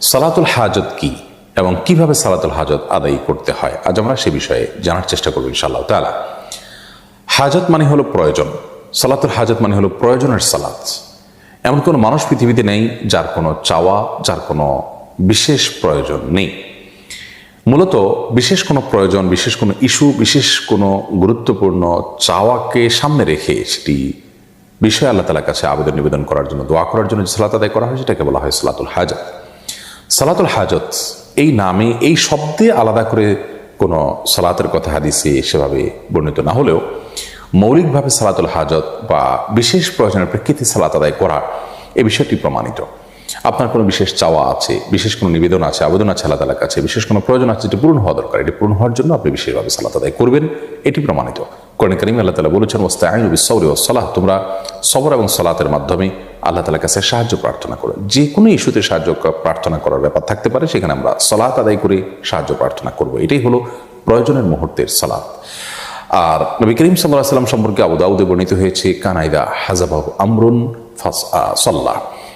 সালাতুল হাজত কি এবং কীভাবে সালাতুল হাজত আদায় করতে হয়? আজ আমরা সে বিষয়ে জানার চেষ্টা করব ইনশাআল্লাহ তালা হাজত মানে হলো প্রয়োজন। সালাতুল হাজত মানে হলো প্রয়োজনের সালাত। এমন কোনো মানুষ পৃথিবীতে নেই যার কোনো চাওয়া, যার কোনো বিশেষ প্রয়োজন নেই। মূলত বিশেষ কোনো প্রয়োজন, বিশেষ কোনো ইস্যু, বিশেষ কোনো গুরুত্বপূর্ণ চাওয়াকে সামনে রেখে সেটি বিষয় আল্লাহ তালার কাছে আবেদন নিবেদন করার জন্য, দোয়া করার জন্য যে সালাত আদায় করা হয়, সেটাকে বলা হয় সালাতুল হাজত। সালাতুল হাজত, এই নামে, এই শব্দে আলাদা করে কোনো সালাতের কথা হাদিসে সেভাবে বর্ণিত না হলেও মৌলিকভাবে সালাতুল হাজত বা বিশেষ প্রয়োজনের প্রেক্ষিতে সালাত আদায় করা এ বিষয়টি প্রমাণিত। আপনার কোনো বিশেষ চাওয়া আছে, বিশেষ কোনো নিবেদন আছে, আবেদন আছে আল্লাহ তালার কাছে, বিশেষ কোনো প্রয়োজন আছে যেটি পূরণ হওয়া দরকার, এটি পূরণ হওয়ার জন্য আপনি বিশেষভাবে সালাত আদায় করবেন, এটি প্রমাণিত। কোরআন করিম আল্লাহ তালা বলেছেন ওস্তে আইন বিসৌরি ও সালাহ তোমরা সবর এবং সালাতের মাধ্যমে আল্লাহ তালার কাছে সাহায্য প্রার্থনা করো। যে কোনো ইস্যুতে সাহায্য প্রার্থনা করার ব্যাপার থাকতে পারে, সেখানে আমরা সালাত আদায় করে সাহায্য প্রার্থনা করব। এটাই হলো প্রয়োজনের মুহূর্তের সালাত। আর নবী করিম সাল্লাহ সাল্লাম সম্পর্কে আবু দাউদে বর্ণিত হয়েছে, কানাইদা হাজাবাহ আমরুন ফাস সল্লাহ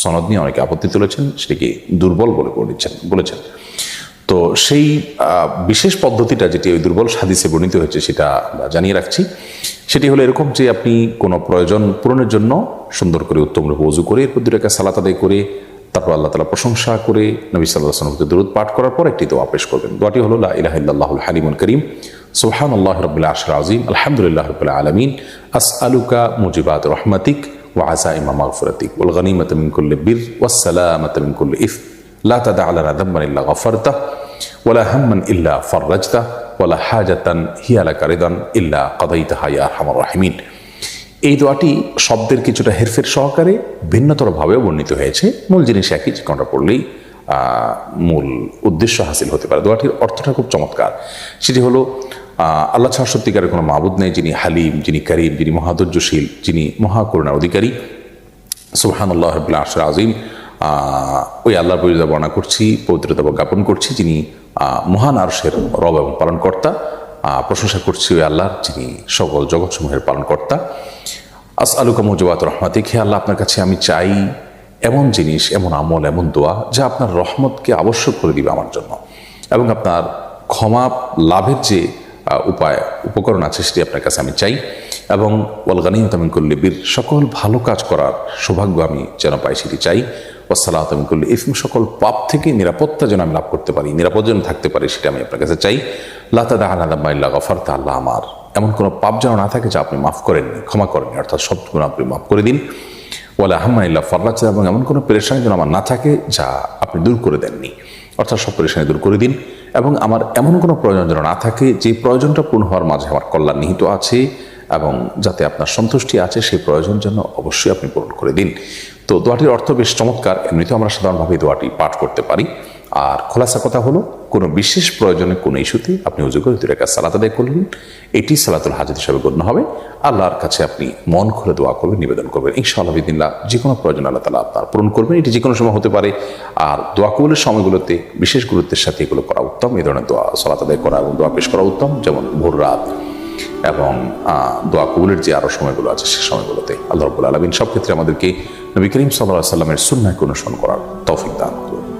সনদ নিয়ে অনেকে আপত্তি তুলেছেন, সেটিকে দুর্বল বলে বলেছেন বলেছেন। তো সেই বিশেষ পদ্ধতিটা যেটি ওই দুর্বল সাদিসে বর্ণিত হয়েছে, সেটা জানিয়ে রাখছি। সেটি হলো এরকম যে আপনি কোনো প্রয়োজন পূরণের জন্য সুন্দর করে উত্তম রূপে উজু করে, এরপর দুটাকে সালাত আদায় করে, তারপর আল্লাহ তালা প্রশংসা করে, নবী সাল্লাহ সাল্লামকে দূরত পাঠ করার পর একটি দোয়া পেশ করবেন। দোয়াটি হলো, লা ইলাহা হালিমুল করিম সুবহান আল্লাহ রবিল্লা আশর আজিম আলহামদুলিল্লাহ রবিল্লা আলমিন আস আলুকা মুজিবাত রহমাতিক وعزائم مغفرتك والغنيمة من كل بر والسلامة من كل إثم لا تدع لنا ذنبا إلا غفرته ولا هما إلا فرجته ولا حاجة هي لك رضا إلا قضيتها يا أرحم الراحمين এই দোয়াটি শব্দের কিছুটা হেরফের সহকারে ভিন্নতরভাবেও বর্ণিত হয়েছে মূল জিনিস একই যে কোনটা পড়লেই আহ, মূল উদ্দেশ্য হাসিল হতে পারে দোয়াটির অর্থটা খুব চমৎকার সেটি হলো আহ, আল্লাহ ছাড়া সত্যিকারের কোনো মাবুদ নেই, যিনি হালিম, যিনি করিম, যিনি মহাদুর্যশীল যিনি মহাকরুণার অধিকারী। সুবহানুল্লাহ রবিল্লা আশর আজিম ওই আল্লাহর পরিচয় বর্ণনা করছি, পবিত্রতা জ্ঞাপন করছি, যিনি মহান আরশের রব এবং পালনকর্তা। প্রশংসা করছি ওই আল্লাহর, যিনি সকল জগৎসমূহের পালনকর্তা। আস আলুকা মজুবাত রহমাতিক। হে আল্লাহ, আপনার কাছে আমি চাই এমন জিনিস, এমন আমল, এমন দোয়া, যা আপনার রহমতকে আবশ্যক করে দিবে আমার জন্য। এবং আপনার ক্ষমা, লাভের যে উপায়, উপকরণ আছে সেটি আপনার কাছে আমি চাই। এবং ওয়ালগানিম তামিন করলে বীর, সকল ভালো কাজ করার সৌভাগ্য আমি যেন পাই সেটি চাই। ওসালাহ তামিন করলে ইসম, সকল পাপ থেকে নিরাপত্তা যেন আমি লাভ করতে পারি, নিরাপদ যেন থাকতে পারি সেটা আমি আপনার কাছে চাই। লাতা আনাদাম্মাইল্লা গফারতা আল্লাহ আমার। এমন কোনো পাপ যেন না থাকে যা আপনি মাফ করেননি, ক্ষমা করেননি, অর্থাৎ সব গুণ আপনি মাফ করে দিন। ওয়ালা আহমাইল্লা ফরলাচা এবং এমন কোনো পেরেশানি যেন আমার না থাকে যা আপনি দূর করে দেননি, অর্থাৎ সব পেরেশানি দূর করে দিন। এবং আমার এমন কোনো প্রয়োজন যেন না থাকে, যে প্রয়োজনটা পূর্ণ হওয়ার মাঝে আমার কল্যাণ নিহিত আছে এবং যাতে আপনার সন্তুষ্টি আছে, সেই প্রয়োজন যেন অবশ্যই আপনি পূরণ করে দিন। তো দোয়াটির অর্থ বেশ চমৎকার। এমনিতেও আমরা সাধারণভাবে দোয়াটি পাঠ করতে পারি। আর খোলাসা কথা হলো, কোনো বিশেষ প্রয়োজনে কোনো ইস্যুতে আপনি উজু করে দুই রেখা সালাত আদায় করলেন। এটি সালাতুল হাজত হিসাবে গণ্য হবে। আল্লাহর কাছে আপনি মন খুলে দোয়া করবেন, নিবেদন করবেন। ইনশাআল্লাহ বিদিল্লা যে কোনো প্রয়োজন আল্লাহ তালা আপনার পূরণ করবেন। এটি যে কোনো সময় হতে পারে। আর দোয়া কবুলের সময়গুলোতে বিশেষ গুরুত্বের সাথে এগুলো করা উত্তম। এই ধরনের দোয়া সালাত আদায় করা এবং দোয়া পেশ করা উত্তম। যেমন ভোর রাত এবং দোয়া কবুলের যে আরও সময়গুলো আছে সে সময়গুলোতে আল্লাহ রবুল আলমিন সব ক্ষেত্রে আমাদেরকে নবী করিম সাল্লাহ সাল্লামের সুন্নাকে অনুসরণ করার তৌফিক দান